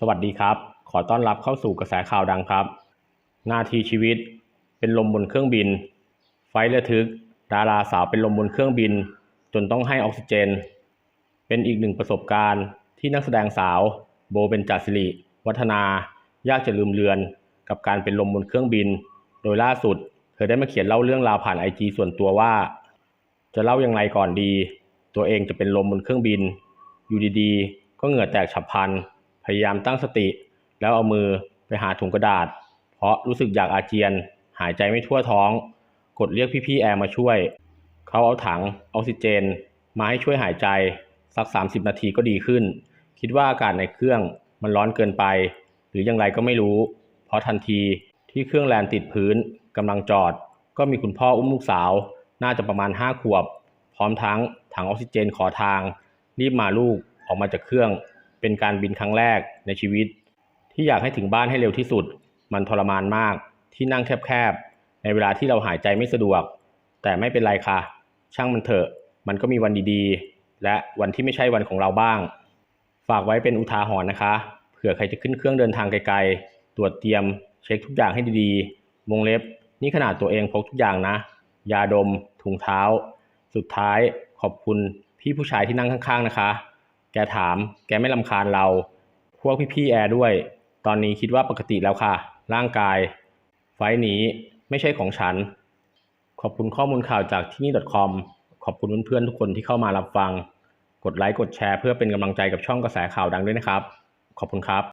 สวัสดีครับ ขอต้อนรับเข้าสู่กระแสข่าวดังครับ นาทีชีวิต เป็นลมบนเครื่องบิน ไฟล์ระทึก ดาราสาวเป็นลมบนเครื่องบิน จนต้องให้ออกซิเจน เป็นอีกหนึ่งประสบการณ์ที่นักแสดงสาว โบเบนจาสิริ วัฒนา ยากจะลืมเลือน กับการเป็นลมบนเครื่องบิน โดยล่าสุด เธอได้มาเขียนเล่าเรื่องราวผ่านไอจีส่วนตัวว่า จะเล่ายังไงก่อนดี ตัวเองจะเป็นลมบนเครื่องบิน อยู่ดีๆ ก็เหงื่อแตกฉับพลัน พยายามตั้งสติ แล้วเอามือไปหาถุงกระดาษ เพราะรู้สึกอยากอาเจียน หายใจไม่ทั่วท้อง กดเรียกพี่ๆแอร์มาช่วย เขาเอาถังออกซิเจน มาให้ช่วยหายใจสัก 30 นาทีก็ดีขึ้น คิดว่าอากาศในเครื่องมันร้อนเกินไป หรืออย่างไรก็ไม่รู้ เพราะทันทีที่เครื่องแลนติดพื้นกำลังจอด ก็มีคุณพ่ออุ้มลูกสาว น่าจะประมาณ 5 ขวบ พร้อมทั้งถังออกซิเจนขอทาง รีบมาลูกออกมาจากเครื่อง เป็นการบินครั้งแรกในชีวิต ที่อยากให้ถึงบ้านให้เร็วที่สุด มันทรมานมาก ที่นั่งแคบๆ ในเวลาที่เราหายใจไม่สะดวก แต่ไม่เป็นไรค่ะ ช่างมันเถอะ มันก็มีวันดีๆ และวันที่ไม่ใช่วันของเราบ้าง ฝากไว้เป็นอุทาหรณ์นะคะ เผื่อใครจะขึ้นเครื่องเดินทางไกลๆ ตรวจเตรียม เช็คทุกอย่างให้ดีๆวงเล็บ นี่ขนาดตัวเองพกทุกอย่างนะ ยาดม ถุงเท้า สุดท้ายขอบคุณพี่ผู้ชายที่นั่งข้างๆนะคะ แกถาม แกไม่ลำคาญเรา พวกพี่ๆแอร์ด้วย ตอนนี้คิดว่าปกติแล้วค่ะ ร่างกาย ไฟนี้ไม่ใช่ของฉัน ขอบคุณข้อมูลข่าวจากที่นี่ .com ขอบคุณเพื่อนๆทุกคนที่เข้ามารับฟัง กดไลค์ กดแชร์เพื่อเป็นกำลังใจกับช่องกระแสข่าวดังด้วยนะครับ ขอบคุณครับ